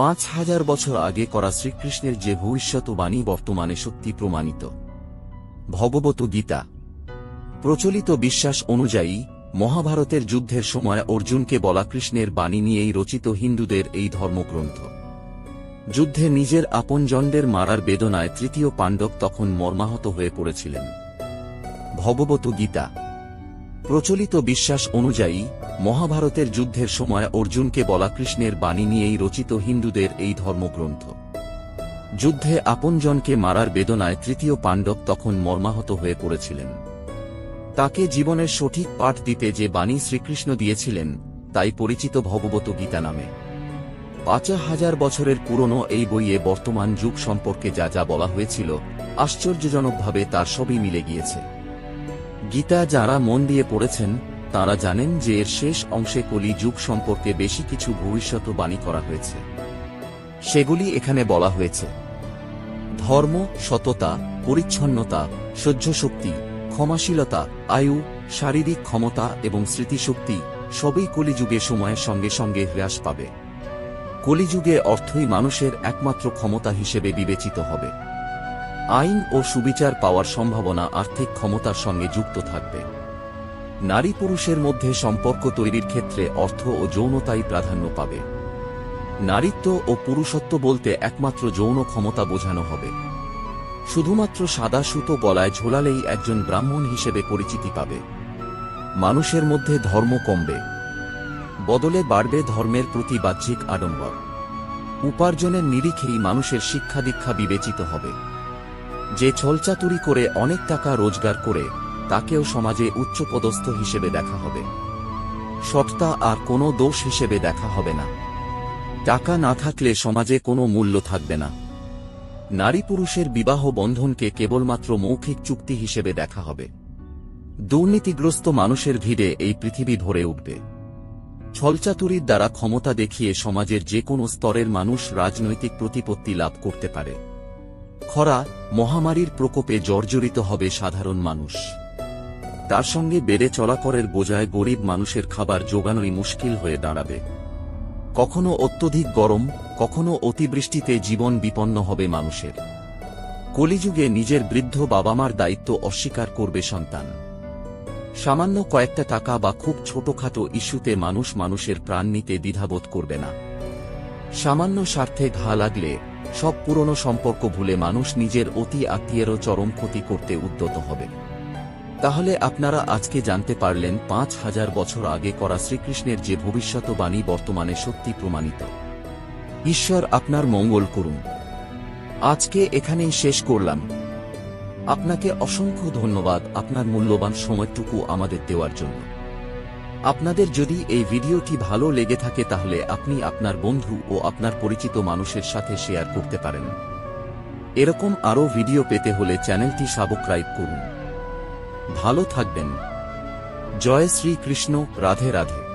পাঁচ হাজার বছর আগে করা শ্রীকৃষ্ণের যে ভবিষ্যৎবাণী বর্তমানে সত্যি প্রমাণিত। ভগবত গীতা। প্রচলিত বিশ্বাস অনুযায়ী, মহাভারতের যুদ্ধের সময় অর্জুনকে বলা কৃষ্ণের বাণী নিয়েই রচিত হিন্দুদের এই ধর্মগ্রন্থ। যুদ্ধে নিজের আপনজনদের মারার বেদনায় তৃতীয় পাণ্ডব তখন মর্মাহত হয়ে পড়েছিলেন। ভগবত গীতা। প্রচলিত বিশ্বাস অনুযায়ী মহাভারতের যুদ্ধের সময় অর্জুনকে বলা কৃষ্ণের বাণী নিয়েই রচিত হিন্দুদের এই ধর্মগ্রন্থ। যুদ্ধে আপনজনকে মারার বেদনায় তৃতীয় পাণ্ডব তখন মর্মাহত হয়ে পড়েছিলেন। তাকে জীবনের সঠিক পাঠ দিতে যে বাণী শ্রীকৃষ্ণ দিয়েছিলেন, তাই পরিচিত ভগবত গীতা নামে। পাঁচ হাজার বছরের পুরনো এই বইয়ে বর্তমান যুগ সম্পর্কে যা যা বলা হয়েছিল, আশ্চর্যজনকভাবে তার সবই মিলে গিয়েছে। গীতা যারা মন দিয়ে পড়েছেন তারা জানেন যে এর শেষ অংশে কলি যুগ সম্পর্কে বেশি কিছু ভবিষ্যৎবাণী করা হয়েছে। সেগুলি এখানে বলা হয়েছে। ধর্ম, সততা, পরিচ্ছন্নতা, সহ্যশক্তি, ক্ষমাশীলতা, আয়ু, শারীরিক ক্ষমতা এবং স্মৃতিশক্তি সবই কলিযুগে সময়ের সঙ্গে সঙ্গে হ্রাস পাবে। কলিযুগে অর্থই মানুষের একমাত্র ক্ষমতা হিসেবে বিবেচিত হবে। আইন ও সুবিচার পাওয়ার সম্ভাবনা আর্থিক ক্ষমতার সঙ্গে যুক্ত থাকবে। নারী পুরুষের মধ্যে সম্পর্ক তৈরির ক্ষেত্রে অর্থ ও যৌনতাই প্রাধান্য পাবে। নারীত্ব ও পুরুষত্ব বলতে একমাত্র যৌন ক্ষমতা বোঝানো হবে। শুধুমাত্র সাদা সুতো গলায় ঝোলালেই একজন ব্রাহ্মণ হিসেবে পরিচিতি পাবে। মানুষের মধ্যে ধর্ম কমবে। বদলে বাড়বে ধর্মের প্রতি বাহ্যিক আডম্বর। উপার্জনের নিরিখেই মানুষের শিক্ষা দীক্ষা বিবেচিত হবে। যে ছলচাতুরি করে অনেক টাকা রোজগার করে তাকেও সমাজে উচ্চপদস্থ হিসেবে দেখা হবে। সত্তা আর কোনো দোষ হিসেবে দেখা হবে না। টাকা না থাকলে সমাজে কোনো মূল্য থাকবে না। নারী পুরুষের বিবাহ বন্ধনকে কেবলমাত্র মৌখিক চুক্তি হিসেবে দেখা হবে। দুর্নীতিগ্রস্ত মানুষের ভিড়ে এই পৃথিবী ভরে উঠবে। ছলচাতুরির দ্বারা ক্ষমতা দেখিয়ে সমাজের যে কোনো স্তরের মানুষ রাজনৈতিক প্রতিপত্তি লাভ করতে পারে। খরা, মহামারীর প্রকোপে জর্জরিত হবে সাধারণ মানুষ। তার সঙ্গে বেড়ে চলাকরের বোঝায় গরিব মানুষের খাবার জোগানোই মুশকিল হয়ে দাঁড়াবে। কখনো অত্যধিক গরম, কখনো অতিবৃষ্টিতে জীবন বিপন্ন হবে মানুষের। কলিযুগে নিজের বৃদ্ধ বাবা মার দায়িত্ব অস্বীকার করবে সন্তান। সামান্য কয়েকটা টাকা বা খুব ছোটখাটো ইস্যুতে মানুষ মানুষের প্রাণ নিতে দ্বিধাবোধ করবে না। সামান্য স্বার্থে ঘা লাগলে সব পুরনো সম্পর্ক ভুলে মানুষ নিজের অতি আত্মীয়েরও চরম ক্ষতি করতে উদ্যত হবে। তাহলে আপনারা আজকে জানতে পারলেন পাঁচ হাজার বছর আগে করা শ্রীকৃষ্ণের যে ভবিষ্যৎবাণী বর্তমানে সত্যি প্রমাণিত। ঈশ্বর আপনার মঙ্গল করুন। আজকে এখানেই শেষ করলাম। আপনাকে অসংখ্য ধন্যবাদ আপনার মূল্যবান সময়টুকু আমাদের দেওয়ার জন্য। আপনাদের যদি এই ভিডিওটি ভালো লেগে থাকে তাহলে আপনি আপনার বন্ধু ও আপনার পরিচিত মানুষের সাথে শেয়ার করতে পারেন। এরকম আরও ভিডিও পেতে হলে চ্যানেলটি সাবস্ক্রাইব করুন। ভালো থাকবেন। জয় শ্রীকৃষ্ণ রাধে রাধে।